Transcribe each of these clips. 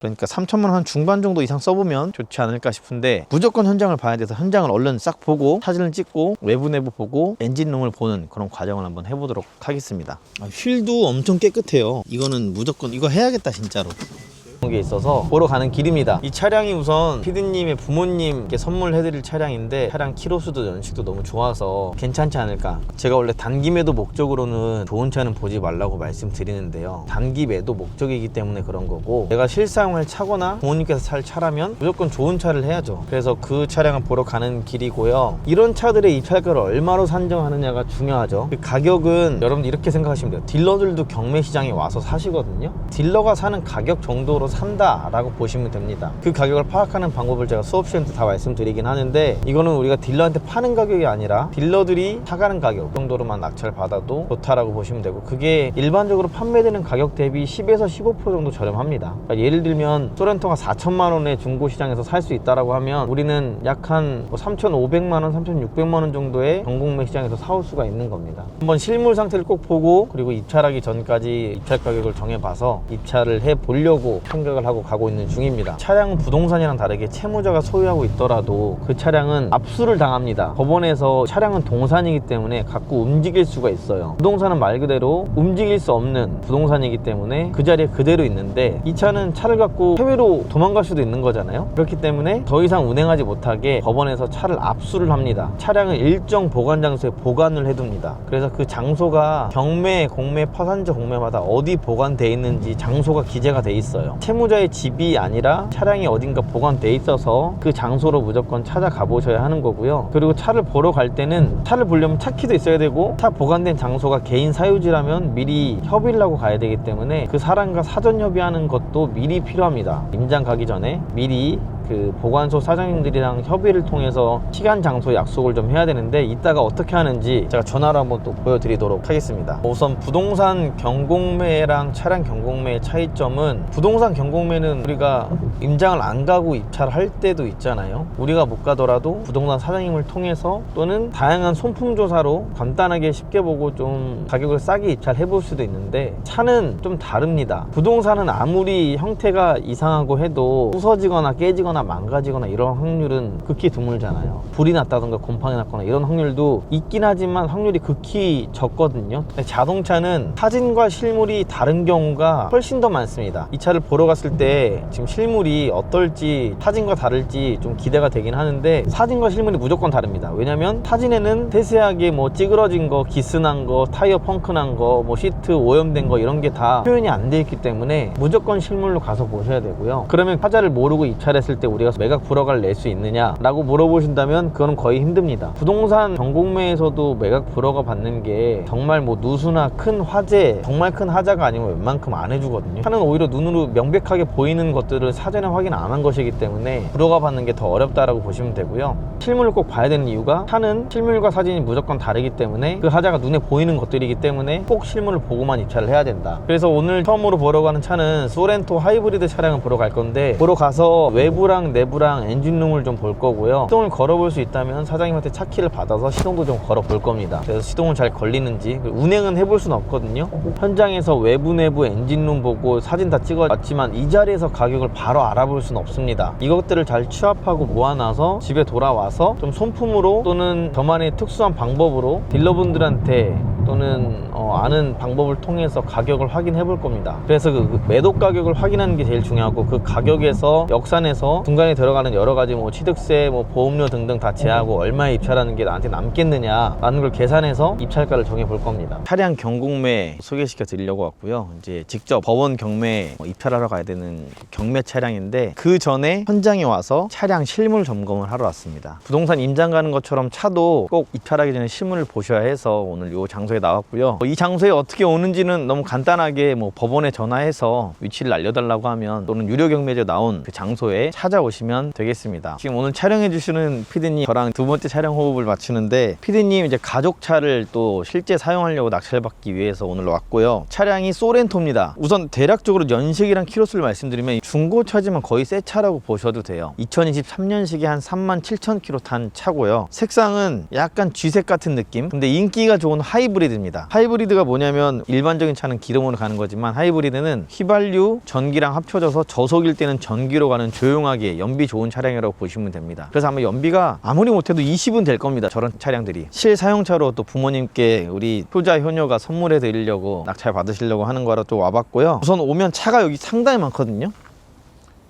그러니까 3천만 원한 중반 정도 이상 써보면 좋지 않을까 싶은데 무조건 현장을 봐야 돼서 현장을 얼른 싹 보고 사진을 찍고 외부 내부 보고 엔진룸을 보는 그런 과정을 한번 해보도록 하겠습니다. 아, 휠도 엄청 깨끗해요. 이거는 무조건 이거 해야겠다 진짜로 게 있어서 보러 가는 길입니다. 이 차량이 우선 피디님의 부모님께 선물해드릴 차량인데 차량 키로수도 연식도 너무 좋아서 괜찮지 않을까. 제가 원래 단기 매도 목적으로는 좋은 차는 보지 말라고 말씀드리는데요. 단기 매도 목적이기 때문에 그런 거고 내가 실사용할 차거나 부모님께서 살 차라면 무조건 좋은 차를 해야죠. 그래서 그 차량을 보러 가는 길이고요. 이런 차들의 입찰가를 얼마로 산정하느냐가 중요하죠. 그 가격은 여러분 이렇게 생각하시면 돼요. 딜러들도 경매 시장에 와서 사시거든요. 딜러가 사는 가격 정도로 산다라고 보시면 됩니다. 그 가격을 파악하는 방법을 제가 수업 시간 때 다 말씀드리긴 하는데 이거는 우리가 딜러한테 파는 가격이 아니라 딜러들이 사가는 가격 정도로만 낙찰 받아도 좋다라고 보시면 되고 그게 일반적으로 판매되는 가격 대비 10에서 15% 정도 저렴합니다. 그러니까 예를 들면 소렌토가 4천만 원에 중고 시장에서 살 수 있다라고 하면 우리는 약 한 3,500만 원, 3,600만 원 정도의 경공매 시장에서 사올 수가 있는 겁니다. 한번 실물 상태를 꼭 보고 그리고 입찰하기 전까지 입찰 가격을 정해봐서 입찰을 해 보려고 생각을 하고 가고 있는 중입니다. 차량은 부동산이랑 다르게 채무자가 소유하고 있더라도 그 차량은 압수를 당합니다. 법원에서 차량은 동산이기 때문에 갖고 움직일 수가 있어요. 부동산은 말 그대로 움직일 수 없는 부동산이기 때문에 그 자리에 그대로 있는데 이 차는 차를 갖고 해외로 도망갈 수도 있는 거잖아요. 그렇기 때문에 더 이상 운행하지 못하게 법원에서 차를 압수를 합니다. 차량을 일정 보관 장소에 보관을 해둡니다. 그래서 그 장소가 경매, 공매, 파산자 공매마다 어디 보관돼 있는지 장소가 기재가 돼 있어요. 채무자의 집이 아니라 차량이 어딘가 보관돼 있어서 그 장소로 무조건 찾아가 보셔야 하는 거고요. 그리고 차를 보러 갈 때는 차를 보려면 차키도 있어야 되고 차 보관된 장소가 개인 사유지라면 미리 협의를 하고 가야 되기 때문에 그 사람과 사전 협의하는 것도 미리 필요합니다. 임장 가기 전에 미리 그 보관소 사장님들이랑 협의를 통해서 시간 장소 약속을 좀 해야 되는데 이따가 어떻게 하는지 제가 전화로 한번 또 보여드리도록 하겠습니다. 우선 부동산 경공매랑 차량 경공매의 차이점은 부동산 경공매는 우리가 임장을 안 가고 입찰할 때도 있잖아요. 우리가 못 가더라도 부동산 사장님을 통해서 또는 다양한 손품 조사로 간단하게 쉽게 보고 좀 가격을 싸게 입찰해 볼 수도 있는데 차는 좀 다릅니다. 부동산은 아무리 형태가 이상하고 해도 부서지거나 깨지거나 망가지거나 이런 확률은 극히 드물잖아요. 불이 났다던가 곰팡이 났거나 이런 확률도 있긴 하지만 확률이 극히 적거든요. 자동차는 사진과 실물이 다른 경우가 훨씬 더 많습니다. 이 차를 보러 갔을 때 지금 실물이 어떨지 사진과 다를지 좀 기대가 되긴 하는데 사진과 실물이 무조건 다릅니다. 왜냐면 사진에는 세세하게 뭐 찌그러진 거 기스난 거 타이어 펑크 난 거 뭐 시트 오염된 거 이런 게 다 표현이 안 돼 있기 때문에 무조건 실물로 가서 보셔야 되고요. 그러면 화자를 모르고 입찰했을 때 우리가 매각 불허가를 낼 수 있느냐 라고 물어보신다면 그건 거의 힘듭니다. 부동산 경공매에서도 매각 불허가 받는 게 정말 뭐 누수나 큰 화재 정말 큰 하자가 아니면 웬만큼 안 해주거든요. 차는 오히려 눈으로 명백하게 보이는 것들을 사전에 확인 안 한 것이기 때문에 불허가 받는 게 더 어렵다라고 보시면 되고요. 실물을 꼭 봐야 되는 이유가 차는 실물과 사진이 무조건 다르기 때문에 그 하자가 눈에 보이는 것들이기 때문에 꼭 실물을 보고만 입찰을 해야 된다. 그래서 오늘 처음으로 보러 가는 차는 소렌토 하이브리드 차량을 보러 갈 건데 보러 가서 외부 랑 내부랑 엔진룸을 좀 볼 거고요. 시동을 걸어볼 수 있다면 사장님한테 차키를 받아서 시동도 좀 걸어 볼 겁니다. 그래서 시동을 잘 걸리는지 운행은 해볼 수는 없거든요. 현장에서 외부 내부 엔진룸 보고 사진 다 찍어왔지만 이 자리에서 가격을 바로 알아볼 수는 없습니다. 이것들을 잘 취합하고 모아놔서 집에 돌아와서 좀 손품으로 또는 저만의 특수한 방법으로 딜러분들한테 또는 어, 아는 방법을 통해서 가격을 확인해 볼 겁니다. 그래서 그 매도 가격을 확인하는 게 제일 중요하고 그 가격에서 역산해서 중간에 들어가는 여러 가지 뭐 취득세, 뭐 보험료 등등 다 제하고 얼마에 입찰하는 게 나한테 남겠느냐 라는 걸 계산해서 입찰가를 정해 볼 겁니다. 차량 경공매 소개시켜 드리려고 왔고요. 이제 직접 법원 경매 입찰하러 가야 되는 경매 차량인데 그 전에 현장에 와서 차량 실물 점검을 하러 왔습니다. 부동산 임장 가는 것처럼 차도 꼭 입찰하기 전에 실물을 보셔야 해서 오늘 이 장소에 나왔고요. 이 장소에 어떻게 오는지는 너무 간단하게 뭐 법원에 전화해서 위치를 알려달라고 하면 또는 유료 경매제 나온 그 장소에 찾아오시면 되겠습니다. 지금 오늘 촬영해 주시는 피디님 저랑 두 번째 촬영 호흡을 맞추는데 피디님 이제 가족차를 또 실제 사용하려고 낙찰 받기 위해서 오늘 왔고요. 차량이 소렌토입니다. 우선 대략적으로 연식이랑 키로수를 말씀드리면 중고차지만 거의 새 차라고 보셔도 돼요. 2023년식에 한 3만 7천 킬로 탄 차고요. 색상은 약간 쥐색 같은 느낌. 근데 인기가 좋은 하이브리드입니다. 하이브리드 하이브리드가 뭐냐면 일반적인 차는 기름으로 가는 거지만 하이브리드는 휘발유, 전기랑 합쳐져서 저속일 때는 전기로 가는 조용하게 연비 좋은 차량이라고 보시면 됩니다. 그래서 아마 연비가 아무리 못해도 20은 될 겁니다. 저런 차량들이 실사용차로 또 부모님께 우리 효자 효녀가 선물해 드리려고 낙찰 받으시려고 하는 거라 또 와봤고요. 우선 오면 차가 여기 상당히 많거든요.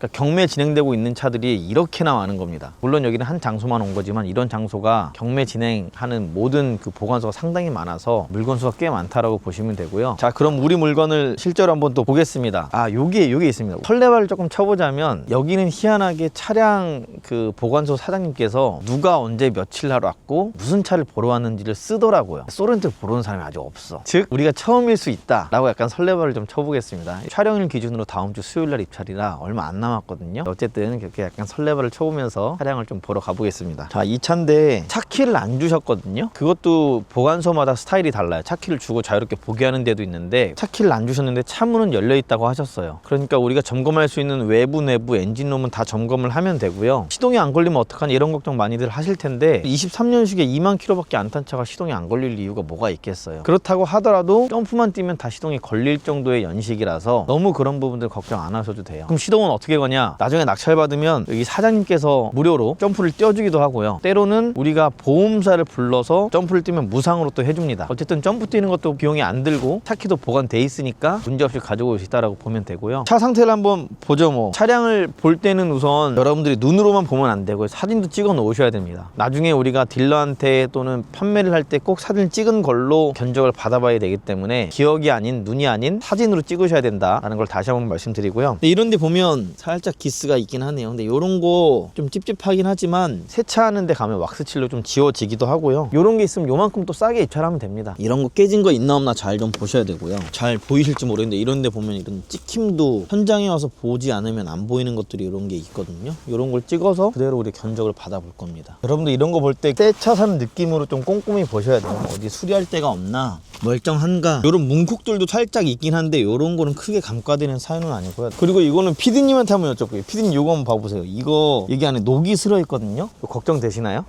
그러니까 경매 진행되고 있는 차들이 이렇게나 많은 겁니다. 물론 여기는 한 장소만 온 거지만 이런 장소가 경매 진행하는 모든 그 보관소가 상당히 많아서 물건 수가 꽤 많다라고 보시면 되고요. 자, 그럼 우리 물건을 실제로 한번 또 보겠습니다. 아, 요게 요게 있습니다. 설레발을 조금 쳐보자면 여기는 희한하게 차량 그 보관소 사장님께서 누가 언제 며칠 하러 왔고 무슨 차를 보러 왔는지를 쓰더라고요. 소렌토 보러 온 사람이 아직 없어. 즉 우리가 처음일 수 있다라고 약간 설레발을 좀 쳐보겠습니다. 촬영일 기준으로 다음 주 수요일 날 입찰이라 얼마 안 남 았거든요. 어쨌든 그렇게 약간 설레발을 쳐보면서 차량을 좀 보러 가보겠습니다. 자, 이 차인데 차 키를 안 주셨거든요. 그것도 보관소마다 스타일이 달라요. 차 키를 주고 자유롭게 보게 하는 데도 있는데 차 키를 안 주셨는데 차문은 열려 있다고 하셨어요. 그러니까 우리가 점검할 수 있는 외부 내부 엔진룸은 다 점검을 하면 되고요. 시동이 안 걸리면 어떡하니 이런 걱정 많이들 하실 텐데 23년식에 2만 킬로밖에 안 탄 차가 시동이 안 걸릴 이유가 뭐가 있겠어요. 그렇다고 하더라도 점프만 뛰면 다 시동이 걸릴 정도의 연식이라서 너무 그런 부분들 걱정 안 하셔도 돼요. 그럼 시동은 어떻게 거냐? 나중에 낙찰 받으면 여기 사장님께서 무료로 점프를 띄워주기도 하고요. 때로는 우리가 보험사를 불러서 점프를 뛰면 무상으로 또 해줍니다. 어쨌든 점프 뛰는 것도 비용이 안 들고 차키도 보관돼 있으니까 문제없이 가지고 올수 있다라고 보면 되고요. 차 상태를 한번 보죠 뭐. 차량을 볼 때는 우선 여러분들이 눈으로만 보면 안 되고 사진도 찍어 놓으셔야 됩니다. 나중에 우리가 딜러한테 또는 판매를 할 때 꼭 사진 찍은 걸로 견적을 받아봐야 되기 때문에 기억이 아닌 눈이 아닌 사진으로 찍으셔야 된다라는 걸 다시 한번 말씀드리고요. 근데 이런 데 보면 살짝 기스가 있긴 하네요. 근데 이런 거 좀 찝찝하긴 하지만 세차하는 데 가면 왁스칠로 좀 지워지기도 하고요. 이런 게 있으면 요만큼 또 싸게 입찰하면 됩니다. 이런 거 깨진 거 있나 없나 잘 좀 보셔야 되고요. 잘 보이실지 모르겠는데 이런 데 보면 이런 찍힘도 현장에 와서 보지 않으면 안 보이는 것들이 이런 게 있거든요. 이런 걸 찍어서 그대로 우리 견적을 받아볼 겁니다. 여러분들 이런 거 볼때새차산 느낌으로 좀 꼼꼼히 보셔야 돼요. 어디 수리할 데가 없나 멀쩡한가 이런 문콕들도 살짝 있긴 한데 이런 거는 크게 감가되는 사연은 아니고요. 그리고 이거는 피디님한테 한번 여쭤볼게요. 피디님 이거 한번 봐보세요. 이거 여기 안에 녹이 슬어 있거든요. 걱정되시나요?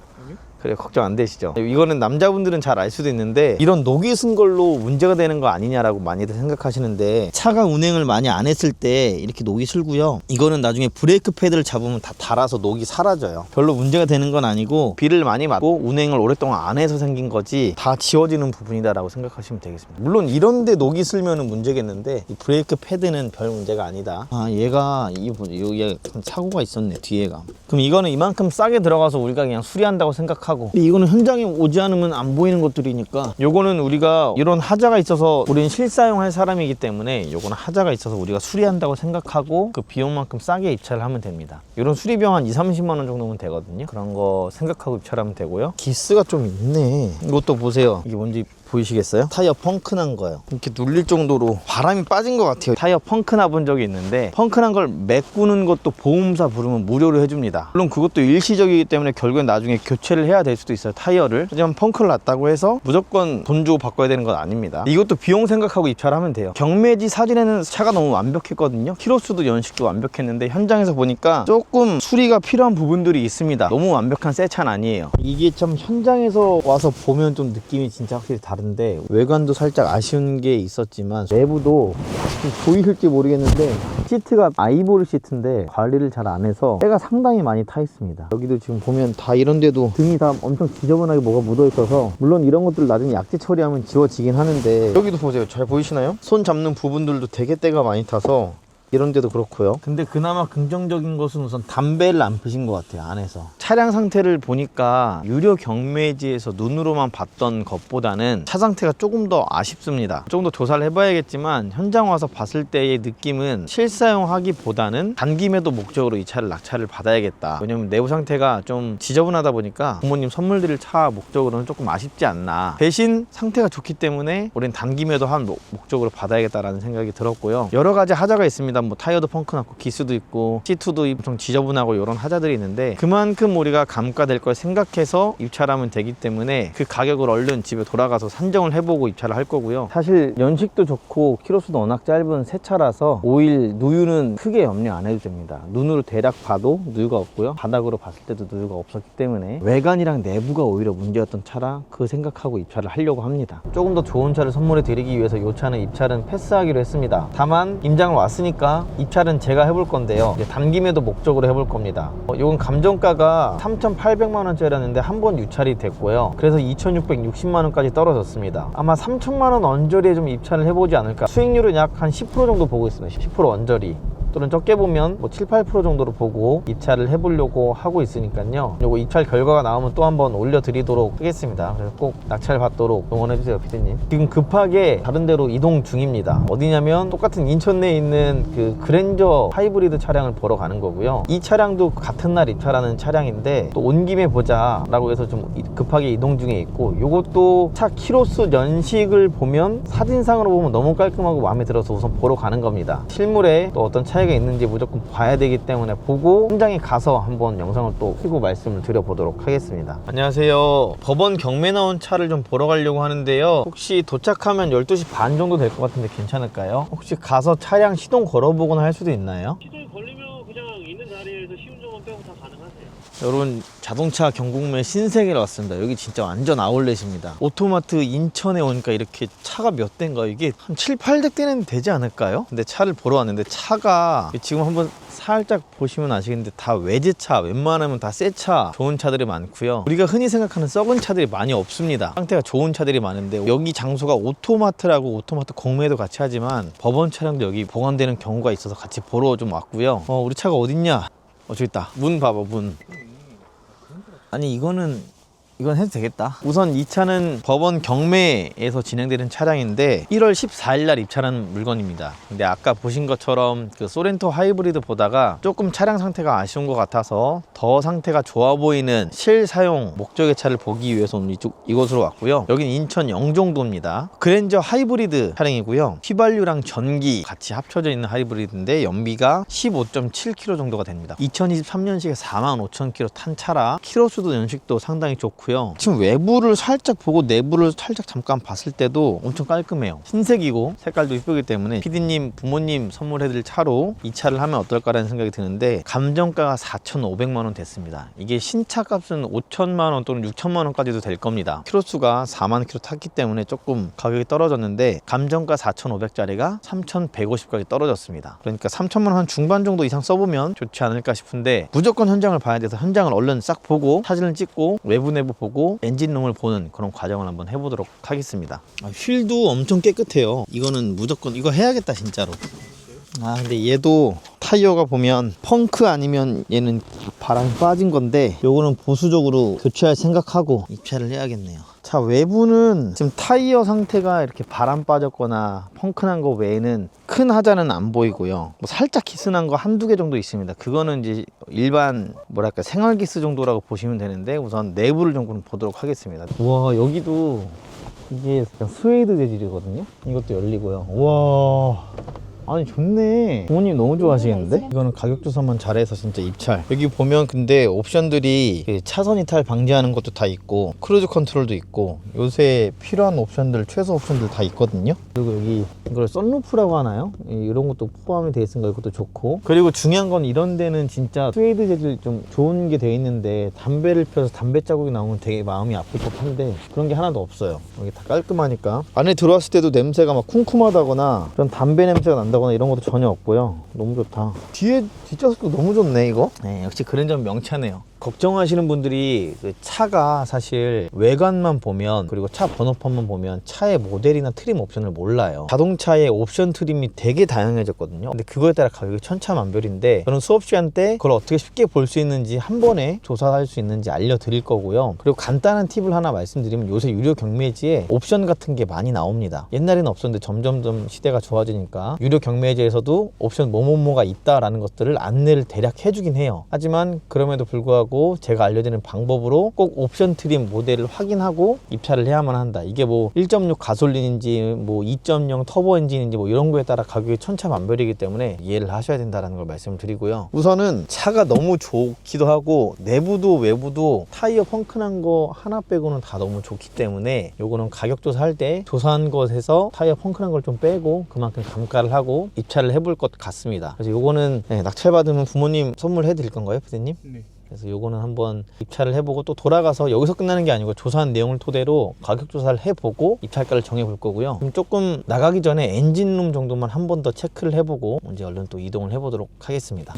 그래 걱정 안 되시죠? 이거는 남자분들은 잘 알 수도 있는데 이런 녹이 쓴 걸로 문제가 되는 거 아니냐라고 많이들 생각하시는데 차가 운행을 많이 안 했을 때 이렇게 녹이 슬고요. 이거는 나중에 브레이크 패드를 잡으면 다 닳아서 녹이 사라져요. 별로 문제가 되는 건 아니고 비를 많이 맞고 운행을 오랫동안 안 해서 생긴 거지 다 지워지는 부분이다라고 생각하시면 되겠습니다. 물론 이런데 녹이 슬면 문제겠는데 이 브레이크 패드는 별 문제가 아니다. 아 얘가 이 여기에 사고가 있었네 뒤에가. 그럼 이거는 이만큼 싸게 들어가서 우리가 그냥 수리한다고 생각하고 근데 이거는 현장에 오지 않으면 안 보이는 것들이니까 요거는 우리가 이런 하자가 있어서 우리는 실사용할 사람이기 때문에 요거는 하자가 있어서 우리가 수리한다고 생각하고 그 비용만큼 싸게 입찰을 하면 됩니다. 이런 수리비용 한 2, 30만 원 정도면 되거든요. 그런 거 생각하고 입찰하면 되고요. 기스가 좀 있네. 이것도 보세요. 이게 뭔지 보이시겠어요? 타이어 펑크 난 거예요. 이렇게 눌릴 정도로 바람이 빠진 것 같아요. 타이어 펑크 나 본 적이 있는데 펑크 난 걸 메꾸는 것도 보험사 부르면 무료로 해줍니다. 물론 그것도 일시적이기 때문에 결국엔 나중에 교체를 해야 될 수도 있어요. 타이어를. 하지만 펑크를 났다고 해서 무조건 돈 주고 바꿔야 되는 건 아닙니다. 이것도 비용 생각하고 입찰하면 돼요. 경매지 사진에는 차가 너무 완벽했거든요. 키로수도 연식도 완벽했는데 현장에서 보니까 조금 수리가 필요한 부분들이 있습니다. 너무 완벽한 새 차는 아니에요. 이게 참 현장에서 와서 보면 좀 느낌이 진짜 확실히 다 른데 외관도 살짝 아쉬운 게 있었지만 내부도 좀 보이실지 모르겠는데 시트가 아이보리 시트인데 관리를 잘 안 해서 때가 상당히 많이 타 있습니다. 여기도 지금 보면 다 이런 데도 등이 다 엄청 지저분하게 뭐가 묻어 있어서 물론 이런 것들 나중에 약재 처리하면 지워지긴 하는데 여기도 보세요. 잘 보이시나요? 손 잡는 부분들도 되게 때가 많이 타서 이런 데도 그렇고요. 근데 그나마 긍정적인 것은 우선 담배를 안 피신 것 같아요, 안에서. 차량 상태를 보니까 유료 경매지에서 눈으로만 봤던 것보다는 차 상태가 조금 더 아쉽습니다. 조금 더 조사를 해봐야겠지만 현장 와서 봤을 때의 느낌은 실사용하기보다는 단기매도 목적으로 이 차를 낙찰을 받아야겠다. 왜냐면 내부 상태가 좀 지저분하다 보니까 부모님 선물 드릴 차 목적으로는 조금 아쉽지 않나. 대신 상태가 좋기 때문에 우린 단기매도 한 목- 목적으로 받아야겠다라는 생각이 들었고요. 여러 가지 하자가 있습니다 만 때마다 뭐 타이어도 펑크 났고 기스도 있고 시트도 엄청 지저분하고 이런 하자들이 있는데 그만큼 우리가 감가될 걸 생각해서 입찰하면 되기 때문에 그 가격을 얼른 집에 돌아가서 산정을 해보고 입찰을 할 거고요. 사실 연식도 좋고 키로수도 워낙 짧은 새 차라서 오일 누유는 크게 염려 안 해도 됩니다. 눈으로 대략 봐도 누유가 없고요. 바닥으로 봤을 때도 누유가 없었기 때문에 외관이랑 내부가 오히려 문제였던 차라 그 생각하고 입찰을 하려고 합니다. 조금 더 좋은 차를 선물해 드리기 위해서 이 차는 입찰은 패스하기로 했습니다. 다만 임장을 왔으니까 입찰은 제가 해볼 건데요. 담김에도 목적으로 해볼 겁니다. 어, 이건 감정가가 3,800만 원짜리였는데 한 번 유찰이 됐고요. 그래서 2,660만 원까지 떨어졌습니다. 아마 3천만 원 언저리에 좀 입찰을 해보지 않을까. 수익률은 약 한 10% 정도 보고 있습니다. 10% 언저리. 또는 적게 보면 뭐 7, 8% 정도로 보고 입찰을 해보려고 하고 있으니까요. 요거 입찰 결과가 나오면 또 한번 올려드리도록 하겠습니다. 그래서 꼭 낙찰 받도록 응원해주세요, 피디님. 지금 급하게 다른 데로 이동 중입니다. 어디냐면 똑같은 인천 내에 있는 그 그랜저 하이브리드 차량을 보러 가는 거고요. 이 차량도 같은 날 입찰하는 차량인데 또 온 김에 보자라고 해서 좀 이- 급하게 이동 중에 있고 요것도 차 키로수 연식을 보면 사진상으로 보면 너무 깔끔하고 마음에 들어서 우선 보러 가는 겁니다. 실물에 또 어떤 차이 가 있는지 무조건 봐야 되기 때문에 보고 현장에 가서 한번 영상을 또 켜고 말씀을 드려보도록 하겠습니다. 안녕하세요. 법원 경매 나온 차를 좀 보러 가려고 하는데요. 혹시 도착하면 12시 반 정도 될 것 같은데 괜찮을까요? 혹시 가서 차량 시동 걸어보거나 할 수도 있나요? 시동이 걸리면 그냥 있는 자리에서 시운전만 빼고 다 여러분 자동차 경국매 신세계를 왔습니다. 여기 진짜 완전 아울렛입니다. 오토마트 인천에 오니까 이렇게 차가 몇 대인가 이게 한 7, 800대는 되지 않을까요? 근데 차를 보러 왔는데 차가 지금 한번 살짝 보시면 아시겠는데 다 외제차 웬만하면 다 새 차 좋은 차들이 많고요. 우리가 흔히 생각하는 썩은 차들이 많이 없습니다. 상태가 좋은 차들이 많은데 여기 장소가 오토마트라고 오토마트 공매도 같이 하지만 법원 차량도 여기 보관되는 경우가 있어서 같이 보러 좀 왔고요. 어, 우리 차가 어딨냐? 어, 저기 있다. 문 봐봐, 문. 아니 이거는 이건 해도 되겠다. 우선 이 차는 법원 경매에서 진행되는 차량인데 1월 14일 날 입찰한 물건입니다. 근데 아까 보신 것처럼 그 소렌토 하이브리드 보다가 조금 차량 상태가 아쉬운 것 같아서 더 상태가 좋아 보이는 실사용 목적의 차를 보기 위해서 오늘 이쪽 이곳으로 왔고요. 여기는 인천 영종도입니다. 그랜저 하이브리드 차량이고요. 휘발유랑 전기 같이 합쳐져 있는 하이브리드인데 연비가 15.7km 정도가 됩니다. 2023년식에 45,000km 탄 차라 키로수도 연식도 상당히 좋고요. 지금 외부를 살짝 보고 내부를 살짝 잠깐 봤을 때도 엄청 깔끔해요. 흰색이고 색깔도 이쁘기 때문에 피디님 부모님 선물해드릴 차로 이 차를 하면 어떨까라는 생각이 드는데 감정가가 4,500만 원 됐습니다. 이게 신차 값은 5천만 원 또는 6천만 원까지도 될 겁니다. 키로수가 4만 킬로 탔기 때문에 조금 가격이 떨어졌는데 감정가 4,500짜리가 3,150까지 떨어졌습니다. 그러니까 3천만 원 한 중반 정도 이상 써보면 좋지 않을까 싶은데 무조건 현장을 봐야 돼서 현장을 얼른 싹 보고 사진을 찍고 외부 내부 보고 엔진룸을 보는 그런 과정을 한번 해보도록 하겠습니다. 아, 휠도 엄청 깨끗해요. 이거는 무조건 이거 해야겠다 진짜로. 아 근데 얘도 타이어가 보면 펑크 아니면 얘는 바람이 빠진 건데 요거는 보수적으로 교체할 생각하고 입찰을 해야겠네요. 자 외부는 지금 타이어 상태가 이렇게 바람 빠졌거나 펑크 난 거 외에는 큰 하자는 안 보이고요. 뭐 살짝 기스난 거 한두 개 정도 있습니다. 그거는 이제 일반 뭐랄까 생활 기스 정도라고 보시면 되는데 우선 내부를 좀 보도록 하겠습니다. 우와 여기도 이게 약간 스웨이드 재질이거든요? 이것도 열리고요. 우와 아니 좋네. 부모님 너무 좋아하시겠는데? 이거는 가격 조사만 잘해서 진짜 입찰. 여기 보면 근데 옵션들이 그 차선 이탈 방지하는 것도 다 있고 크루즈 컨트롤도 있고 요새 필요한 옵션들 최소 옵션들 다 있거든요. 그리고 여기 이걸 썬루프라고 하나요? 이- 이런 것도 포함이 돼 있으니까 이것도 좋고. 그리고 중요한 건 이런 데는 진짜 스웨이드 재질 좀 좋은 게 돼 있는데 담배를 펴서 담배 자국이 나오면 되게 마음이 아플 법한데 그런 게 하나도 없어요. 여기 다 깔끔하니까. 안에 들어왔을 때도 냄새가 막 쿰쿰하다거나 그런 담배 냄새가 난다 거나 이런 것도 전혀 없고요. 너무 좋다. 뒤에 뒷좌석도 너무 좋네 이거. 네 역시 그랜저는 명차네요 걱정하시는 분들이 그 차가 사실 외관만 보면 그리고 차 번호판만 보면 차의 모델이나 트림 옵션을 몰라요. 자동차의 옵션 트림이 되게 다양해졌거든요. 근데 그거에 따라 가격이 천차만별인데 저는 수업 시간 때 그걸 어떻게 쉽게 볼 수 있는지 한 번에 조사할 수 있는지 알려드릴 거고요. 그리고 간단한 팁을 하나 말씀드리면 요새 유료 경매지에 옵션 같은 게 많이 나옵니다. 옛날에는 없었는데 점점점 시대가 좋아지니까 유료 경매제에서도 옵션 뭐뭐뭐가 있다라는 것들을 안내를 대략 해주긴 해요. 하지만 그럼에도 불구 하고 제가 알려드리는 방법으로 꼭 옵션 트림 모델을 확인하고 입찰을 해야만 한다. 이게 뭐 1.6 가솔린인지 뭐 2.0 터보 엔진인지 뭐 이런 거에 따라 가격이 천차만별이기 때문에 이해를 하셔야 된다는 걸 말씀을 드리고요. 우선은 차가 너무 좋기도 하고 내부도 외부도 타이어 펑크난 거 하나 빼고는 다 너무 좋기 때문에 요거는 가격 조사할 때 조사한 것에서 타이어 펑크난 걸 좀 빼고 그만큼 감가를 하고 입찰을 해볼 것 같습니다. 그래서 요거는 네, 낙찰 받으면 부모님 선물해 드릴 건가요, 부대님? 네. 그래서 요거는 한번 입찰을 해보고 또 돌아가서 여기서 끝나는 게 아니고 조사한 내용을 토대로 가격 조사를 해보고 입찰가를 정해볼 거고요. 그럼 조금 나가기 전에 엔진룸 정도만 한 번 더 체크를 해보고 이제 얼른 또 이동을 해보도록 하겠습니다.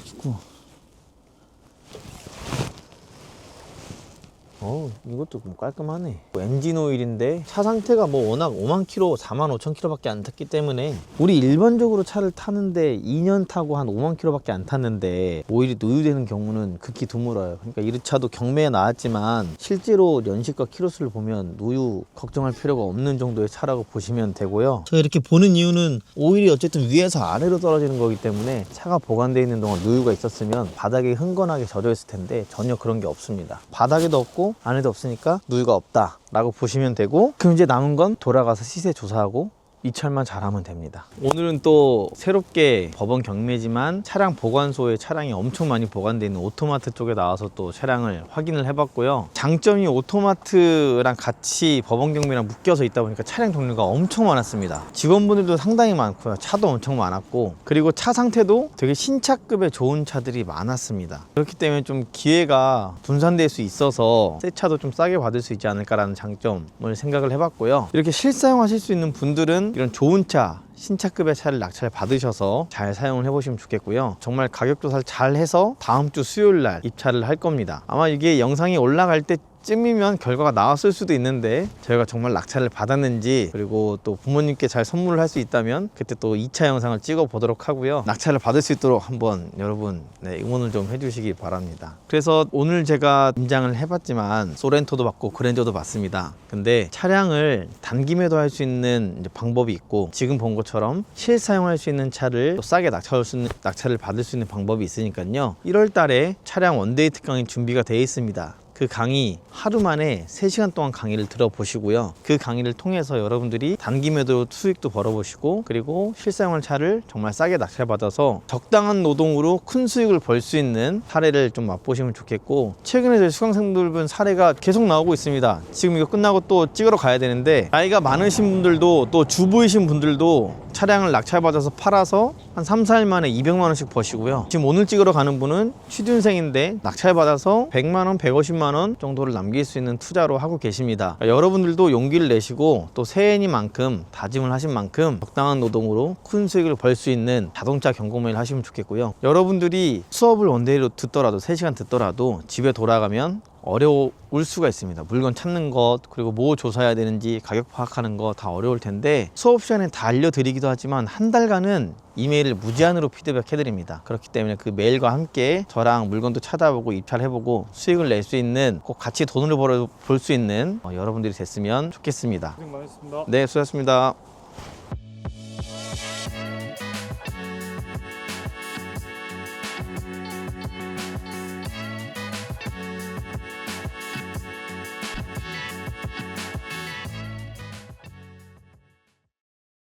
어 이것도 뭐 깔끔하네. 뭐 엔진 오일인데 차 상태가 뭐 워낙 5만 킬로 4만 5천 킬로 밖에 안 탔기 때문에 우리 일반적으로 차를 타는데 2년 타고 한 5만 킬로 밖에 안 탔는데 오일이 노유되는 경우는 극히 드물어요. 그러니까 이 차도 경매에 나왔지만 실제로 연식과 키로수를 보면 노유 걱정할 필요가 없는 정도의 차라고 보시면 되고요. 제가 이렇게 보는 이유는 오일이 어쨌든 위에서 아래로 떨어지는 거기 때문에 차가 보관되어 있는 동안 노유가 있었으면 바닥에 흥건하게 젖어 있을 텐데 전혀 그런 게 없습니다. 바닥에도 없고 안에도 없으니까 누유가 없다 라고 보시면 되고 그럼 이제 남은 건 돌아가서 시세 조사하고 이철만 잘하면 됩니다. 오늘은 또 새롭게 법원 경매지만 차량 보관소에 차량이 엄청 많이 보관되어 있는 오토마트 쪽에 나와서 또 차량을 확인을 해봤고요. 장점이 오토마트랑 같이 법원 경매랑 묶여서 있다 보니까 차량 종류가 엄청 많았습니다. 직원분들도 상당히 많고요. 차도 엄청 많았고 그리고 차 상태도 되게 신차급의 좋은 차들이 많았습니다. 그렇기 때문에 좀 기회가 분산될 수 있어서 새 차도 좀 싸게 받을 수 있지 않을까라는 장점을 생각을 해봤고요. 이렇게 실사용하실 수 있는 분들은 이런 좋은 차 신차급의 차를 낙찰 받으셔서 잘 사용을 해보시면 좋겠고요. 정말 가격 조사를 잘 해서 다음 주 수요일 날 입찰을 할 겁니다. 아마 이게 영상이 올라갈 때 쯤이면 결과가 나왔을 수도 있는데 저희가 정말 낙찰을 받았는지 그리고 또 부모님께 잘 선물을 할 수 있다면 그때 또 2차 영상을 찍어 보도록 하고요. 낙찰을 받을 수 있도록 한번 여러분 네, 응원을 좀 해주시기 바랍니다. 그래서 오늘 제가 임장을 해봤지만 소렌토도 받고 그랜저도 받습니다. 근데 차량을 단기 매도 할 수 있는 방법이 있고 지금 본 것처럼 실사용할 수 있는 차를 또 싸게 낙찰할 수 있는, 낙찰을 받을 수 있는 방법이 있으니까요. 1월 달에 차량 원데이 특강이 준비가 되어 있습니다 그 강의 하루 만에 3시간 동안 강의를 들어보시고요. 그 강의를 통해서 여러분들이 단기 매도 수익도 벌어보시고 그리고 실사용할 차를 정말 싸게 낙찰받아서 적당한 노동으로 큰 수익을 벌 수 있는 사례를 좀 맛보시면 좋겠고 최근에 저희 수강생들 분 사례가 계속 나오고 있습니다. 지금 이거 끝나고 또 찍으러 가야 되는데 나이가 많으신 분들도 또 주부이신 분들도 차량을 낙찰받아서 팔아서 한 3, 4일 만에 200만 원씩 버시고요. 지금 오늘 찍으러 가는 분은 취준생인데 낙찰 받아서 100만 원, 150만 원 정도를 남길 수 있는 투자로 하고 계십니다. 그러니까 여러분들도 용기를 내시고 또 새해니만큼 다짐을 하신 만큼 적당한 노동으로 큰 수익을 벌 수 있는 자동차 경공매를 하시면 좋겠고요. 여러분들이 수업을 원데이로 듣더라도 3시간 듣더라도 집에 돌아가면 어려울 수가 있습니다. 물건 찾는 것, 그리고 뭐 조사해야 되는지 가격 파악하는 거 다 어려울 텐데 수업 시간에 다 알려드리기도 하지만 한 달간은 이메일을 무제한으로 피드백 해드립니다. 그렇기 때문에 그 메일과 함께 저랑 물건도 찾아보고 입찰해보고 수익을 낼 수 있는 꼭 같이 돈을 벌어 볼수 있는 어, 여러분들이 됐으면 좋겠습니다. 고생 많으셨습니다. 네, 수고하셨습니다.